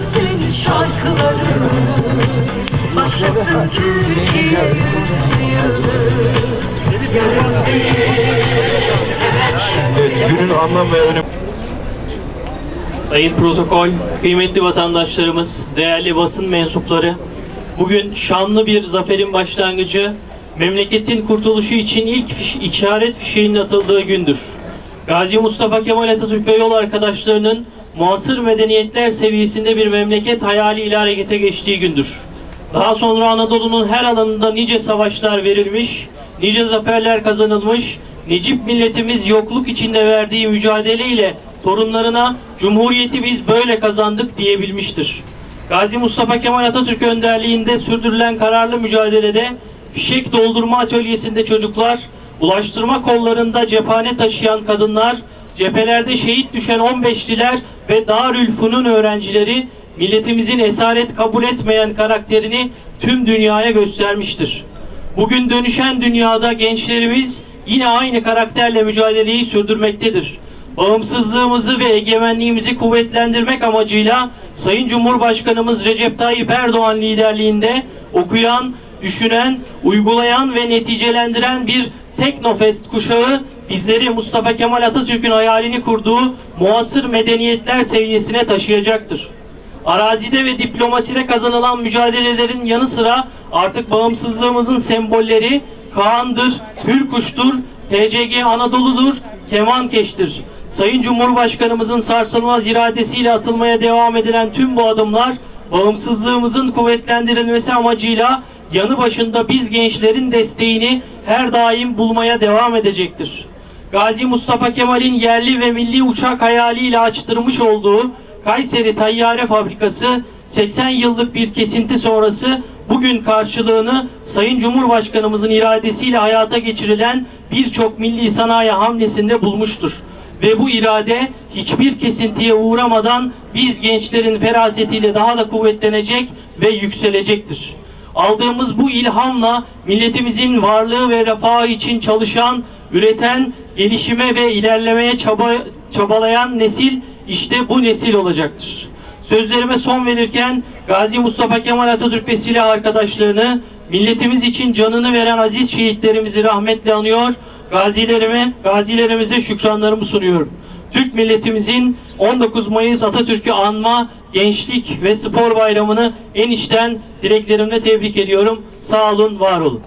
söylesin şarkılarını Başlasın Türkiye yüzyılı Evet, günün anlam ve önemi Sayın protokol, kıymetli vatandaşlarımız, değerli basın mensupları, bugün şanlı bir zaferin başlangıcı, memleketin kurtuluşu için ilk fiş, işaret fişeğinin atıldığı gündür. Gazi Mustafa Kemal Atatürk ve yol arkadaşlarının muasır medeniyetler seviyesinde bir memleket hayaliyle harekete geçtiği gündür. Daha sonra Anadolu'nun her alanında nice savaşlar verilmiş, nice zaferler kazanılmış, Necip milletimiz yokluk içinde verdiği mücadeleyle torunlarına Cumhuriyeti biz böyle kazandık diyebilmiştir. Gazi Mustafa Kemal Atatürk önderliğinde sürdürülen kararlı mücadelede fişek doldurma atölyesinde çocuklar, ulaştırma kollarında cephane taşıyan kadınlar, cephelerde şehit düşen 15'liler ve Darülfünun öğrencileri milletimizin esaret kabul etmeyen karakterini tüm dünyaya göstermiştir. Bugün dönüşen dünyada gençlerimiz yine aynı karakterle mücadeleyi sürdürmektedir. Bağımsızlığımızı ve egemenliğimizi kuvvetlendirmek amacıyla Sayın Cumhurbaşkanımız Recep Tayyip Erdoğan liderliğinde okuyan, düşünen, uygulayan ve neticelendiren bir Teknofest kuşağı bizleri Mustafa Kemal Atatürk'ün hayalini kurduğu muasır medeniyetler seviyesine taşıyacaktır. Arazide ve diplomaside kazanılan mücadelelerin yanı sıra artık bağımsızlığımızın sembolleri Kaan'dır, Hürkuş'tur, TCG Anadolu'dur, Kemankeş'tir. Sayın Cumhurbaşkanımızın sarsılmaz iradesiyle atılmaya devam edilen tüm bu adımlar bağımsızlığımızın kuvvetlendirilmesi amacıyla yanı başında biz gençlerin desteğini her daim bulmaya devam edecektir. Gazi Mustafa Kemal'in yerli ve milli uçak hayaliyle açtırmış olduğu Kayseri Tayyare Fabrikası 80 yıllık bir kesinti sonrası bugün karşılığını Sayın Cumhurbaşkanımızın iradesiyle hayata geçirilen birçok milli sanayi hamlesinde bulmuştur. Ve bu irade hiçbir kesintiye uğramadan biz gençlerin ferasetiyle daha da kuvvetlenecek ve yükselecektir. Aldığımız bu ilhamla milletimizin varlığı ve refahı için çalışan, üreten, gelişime ve ilerlemeye çaba, çabalayan nesil işte bu nesil olacaktır. Sözlerime son verirken Gazi Mustafa Kemal Atatürk ve silah arkadaşlarını milletimiz için canını veren aziz şehitlerimizi rahmetle anıyor. Gazilerime, gazilerimize şükranlarımı sunuyorum. Türk milletimizin 19 Mayıs Atatürk'ü anma, gençlik ve spor bayramını en içten dileklerimle tebrik ediyorum. Sağ olun, var olun.